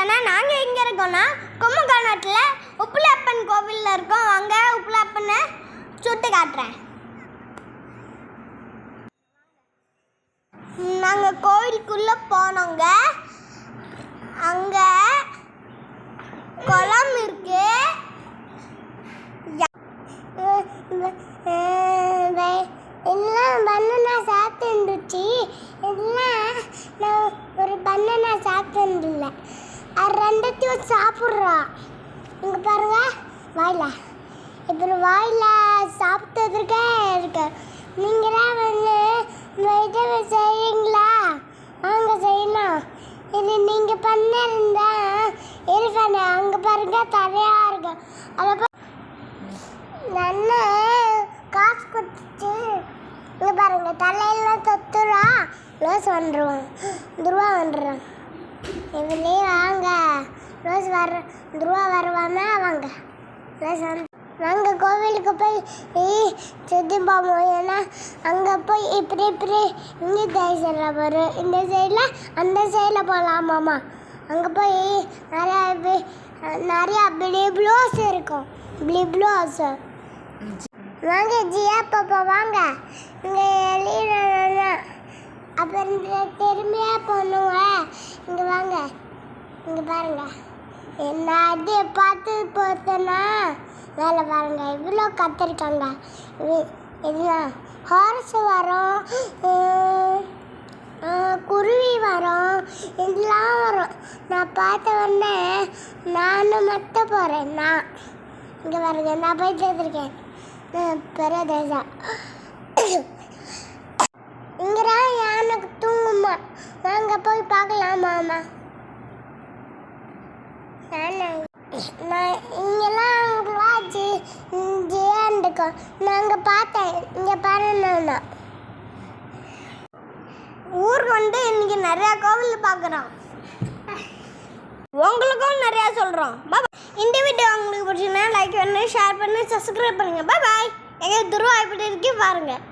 Channel நாங்கள் எங்கே இருக்கோம்னா? கும்பகோணத்தில் உப்புலப்பன் கோவிலில் இருக்கோம். வாங்க உப்புலப்பனை சுட்டு காட்டுறேன். நாங்கள் கோவிலுக்குள்ளே போனோங்க. அங்கே குளம் இருக்கு. எல்லாம் பன்னனா சாப்பிட்டுருந்துச்சு எல்லாம் நான் ஒரு பன்னனா சாப்பிட்டுல அது ரெண்டத்தையும் சாப்பிட்றா. இங்கே பாருங்க வாயில. இப்போ வாயில சாப்பிட்டதுக்கே இருக்கு. நீங்களாம் வந்து இந்த செய்யுங்களா செய்வீங்களா? வாங்க செய்யணும். இது நீங்கள் பண்ணிருந்தா இருப்பானே அங்கே பாருங்க தரையா இருக்கு. அதை நல்ல காசு கொடுத்துச்சு இங்கே பாருங்க தலையெல்லாம் தொத்துறா லோஸ் வந்துடுவான் துருவா வந்துடுறான் இதுலேயே ரோஸ் வர துருவா வருவானா வாங்க. வாங்க கோவிலுக்கு போய் ஏய், சுத்தி பார்ப்போம் ஏன்னா அங்கே போய் இப்படி இப்படி இந்த சைடில் வரும் இந்த சைடில் அந்த சைடில் போகலாமாம்மா அங்கே போய் நிறையா நிறையா பிளி ப்ளூஸ் இருக்கும். பிளி ப்ளூஸ். வாங்க ஜியா பாப்பா வாங்க. இங்கே எழுதினா அப்புறம் திரும்பியா பண்ணுவேன் இங்கே வாங்க. இங்கே பாருங்கள் என்ன அது பார்த்து பார்த்தனா வேலை பாருங்க இவ்வளோ கத்திருக்காங்க. இதுதான் ஹார்ஸ் வரும் குருவி வரும் இதெல்லாம் வரும். நான் பார்த்த உடனே நானும் மட்டும் போகிறேன் நான். இங்கே பாருங்க நான் போயிட்டு இருக்கேன் பிரதேசம் இங்கதான் யானைக்கு தூங்குமா? நாங்கள் போய் பார்க்கலாம் மாமா? நான். இங்கெல்லாம் வாச்சு ஜியாண்டுக்கோம் நாங்கள் பார்த்தேன். இங்கே பாருன்னா ஊருக்கு வந்து இன்னைக்கு நிறையா கோவில் பார்க்குறோம். உங்களுக்கும் நிறையா சொல்கிறோம் பாய் இந்த வீடியோ உங்களுக்கு பிடிச்சிங்கன்னா லைக் பண்ணு ஷேர் பண்ணு சப்ஸ்கிரைப் பண்ணுங்கள் பாய் பாய் எங்கள் துருவா இப்படி இருக்கு பாருங்கள்